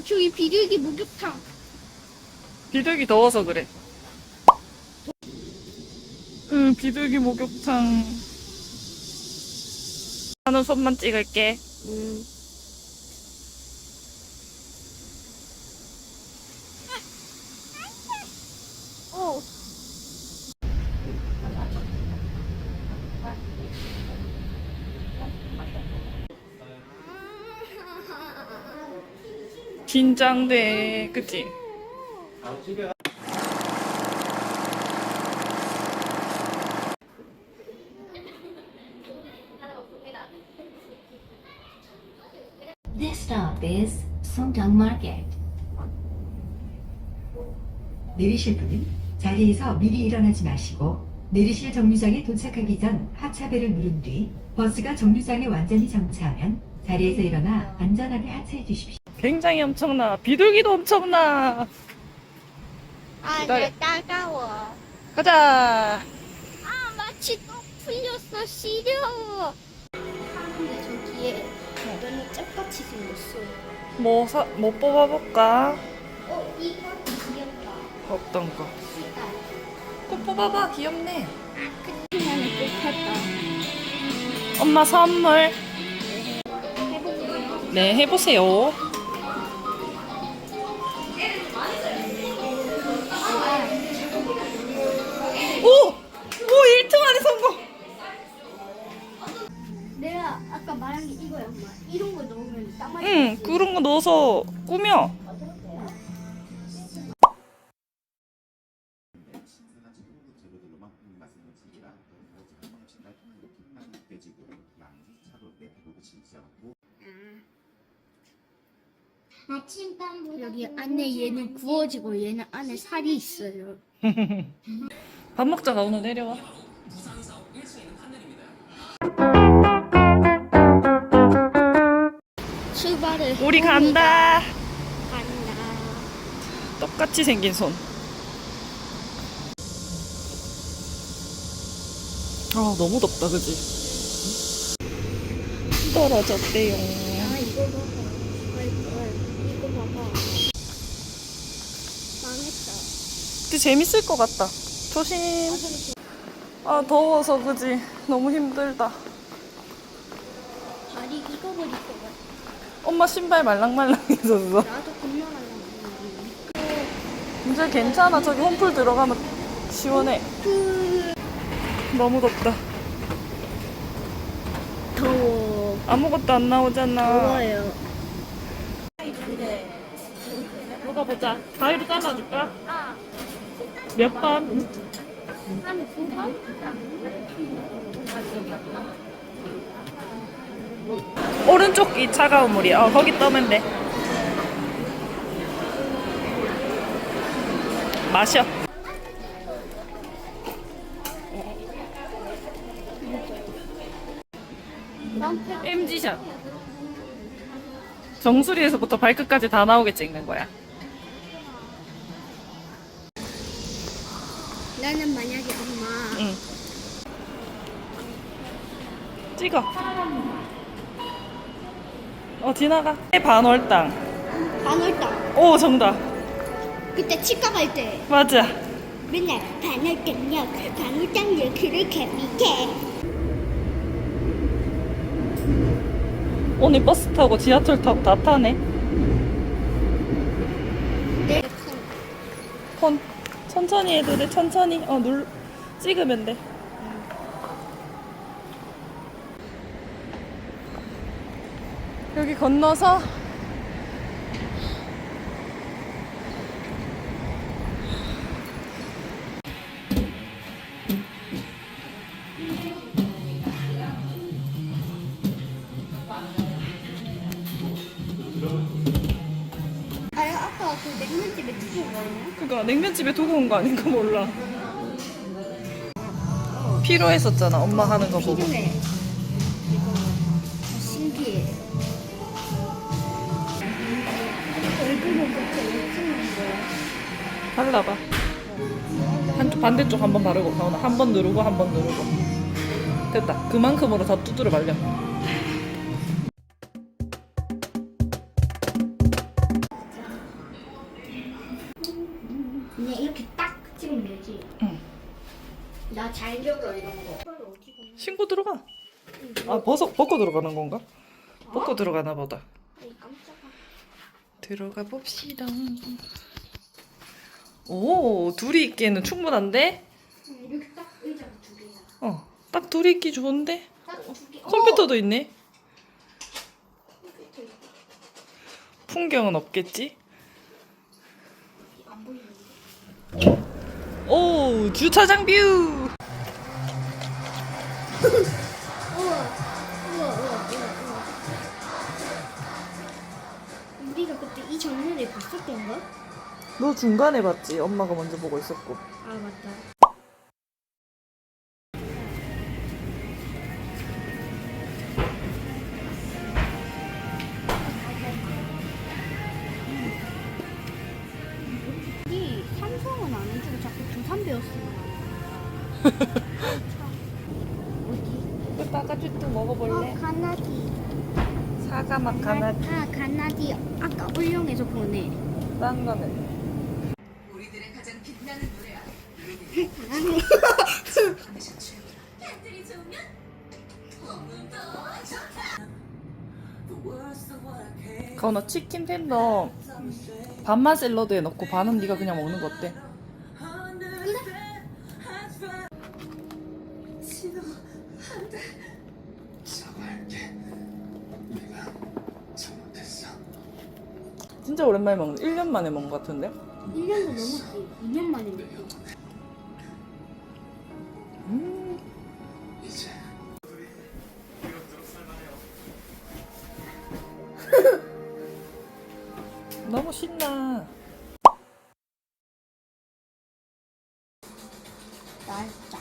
저기 비둘기 목욕탕. 비둘기 더워서 그래. 응, 비둘기 목욕탕. 나는 손만 찍을게. 음. 어. 긴장돼. 그치? This stop is Songdang Market. 내리실 분은 자리에서 미리 일어나지 마시고 내리실 정류장에 도착하기 전 하차벨을 누른 뒤 버스가 정류장에 완전히 정차하면 자리에서 일어나 안전하게 하차해 주십시오. 굉장히 엄청나. 비둘기도 엄청나. 아, 기다려. 나 따가워. 가자. 아, 마치 또 풀렸어, 시려. 근데 저기에 너는 짝같이 생겼어. 뭐, 사, 뭐 뽑아볼까? 어, 이거 귀엽다. 어떤 거? 꽃 뽑아봐. 귀엽네. 나는 똑같다. 엄마 선물. 해볼게요. 네, 해보세요. 말한 게 이거야, 엄마. 이런 거 넣으면 딱 맞아. 응, 그런 거 넣어서 꾸며. 않고 여기 안에 얘는 구워지고 얘는 안에 살이 있어요. 밥 먹자가 오늘 내려와. 우리 해봅니다. 간다. 간다. 똑같이 생긴 손. 아, 너무 덥다, 그지? 떨어졌대요. 아 이거 봐봐. 아이고, 이거 봐봐. 망했다. 근데 재밌을 것 같다. 조심. 아, 더워서, 그지? 너무 힘들다. 다리 익어버릴 것 같아. 엄마 신발 말랑말랑해졌어. 나도 말라. 이제 괜찮아. 저기 홈플 들어가면 시원해. 너무 덥다. 더워. 아무것도 안 나오잖아. 더워요. 누가 보자. 가위로 잘라줄까? 아, 몇 번? 한두 번? 오른쪽 이 차가운 물이. 어, 거기 떠면 돼. 마셔. MG샷. 정수리에서부터 발끝까지 다 나오게 찍는 거야. 나는 만약에 엄마 응. 찍어. 어, 지나가. 반월당. 반월당 오, 정답. 그때 치과 갈 때 맞아. 맨날 반월당역 반월당역 그렇게 밑에 오늘 버스 타고 지하철 타고 다 타네. 내 폰. 천천히 해도 돼, 천천히. 어, 눌, 찍으면 돼. 여기 건너서 아 아까 그 냉면집에 두고? 그니까 냉면집에 두고 온 거 아닌가 몰라. 필요했었잖아, 엄마 하는 거 보고. 필요해 발라봐. 한쪽 반대쪽 한 번 바르고 가훈아 한 번 누르고 한 번 누르고 됐다. 그만큼으로 다 두드려 발려. 신고 들어가. 아 벗어 벗고 들어가는 건가? 벗고 들어가나 보다. 아니, 깜짝. 들어가 봅시다. 오 둘이 있기에는 충분한데? 응, 이렇게 딱 의자가 두 개야. 어, 딱 둘이 있기 좋은데? 딱 두 개. 컴퓨터도 있네. 어, 컴퓨터 있다. 풍경은 없겠지? 안 보이는데. 오 주차장 뷰. 장면을 봤었던가? 너 중간에 봤지? 엄마가 먼저 보고 있었고. 아 맞다. 이 삼성은 안 해주고 자꾸 두산 배웠으면 안 돼. 어디? 그 따가지도 어, 먹어볼래? 가나디. 사과 맛 가나디. 아, 가나디. 아까 울릉에서 보내. 딴 거는. 가온아 치킨 텐더 반만 샐러드에 넣고 반은 네가 그냥 먹는 거 어때? 진짜 오랜만에 먹는 1년 만에 먹은 거 같은데? 1년도 넘었지. 2년 만에 먹고. 음, 너무 신나 날짜.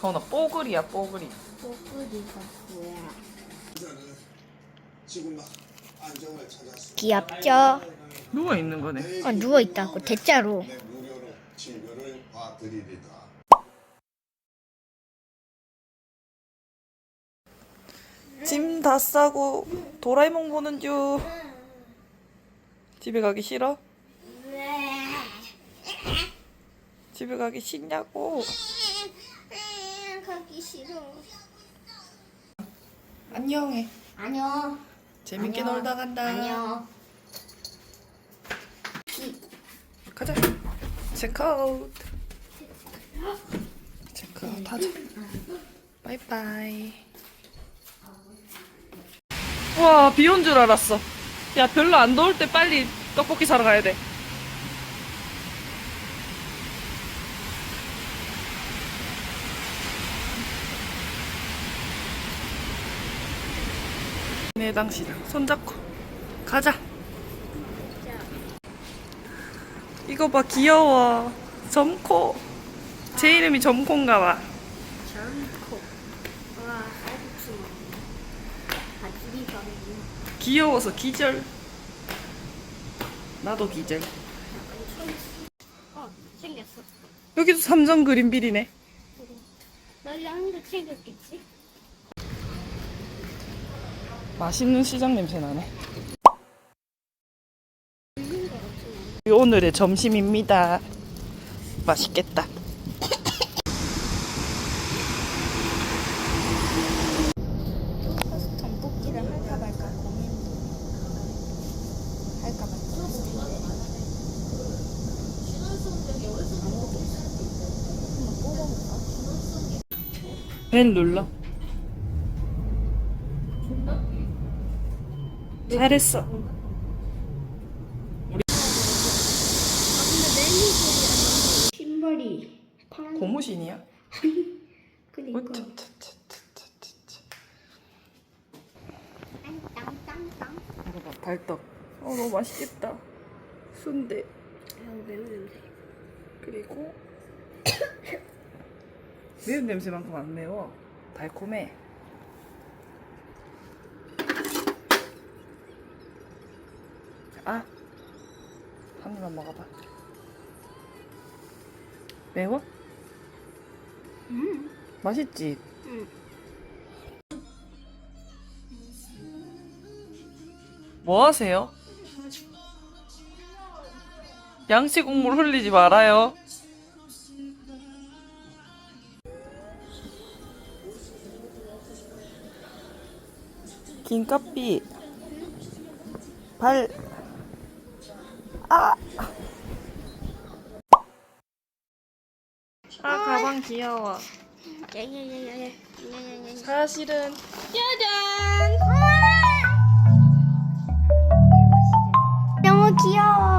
가온아 뽀글이야 뽀글이 꼬꾸리가 뭐야? 지금 막. 귀엽죠? 누워 있는 거네 아, 누워 있다고, 대자로. 내 무료로 진료를 봐드리리다. 짐 다 싸고 도라에몽 보는 중 집에 가기 싫어? 집에 가기 싫냐고 가기 싫어. 안녕해 안녕. 재밌게 안녕. 놀다 간다. 안녕. 가자. 체크아웃. 체크아웃 하자. 바이바이. 와 비 온 줄 알았어. 야 별로 안 더울 때 빨리 떡볶이 사러 가야 돼 내당시랑 손잡고 가자. 이거 봐 귀여워. 점코. 제 이름이 점코인가 봐. 젊고. 와. 바지리 가면 귀여워서 기절. 나도 기절. 어, 생겼어. 여기도 삼성 그린빌이네. 널 양도 챙겼겠지? 맛있는 시장 냄새 나네 오늘의 점심입니다 맛있겠다 전복기를 할까 말까 고민. 할까 말까. 벨 눌러 잘했어 아, 신발이 파란. 고무신이야? 그니까. 봐 발떡 어 너무 맛있겠다 순대 매운 냄새. 그리고 매운 냄새만큼 안 매워 달콤해 아! 한 입만 먹어봐 매워? 음. 맛있지? 응. 뭐 하세요? 양치 국물 흘리지 말아요. 긴카피 발 아. 아 가방 귀여워. 야야야야야. 사실은 짜잔. 너무 귀여워.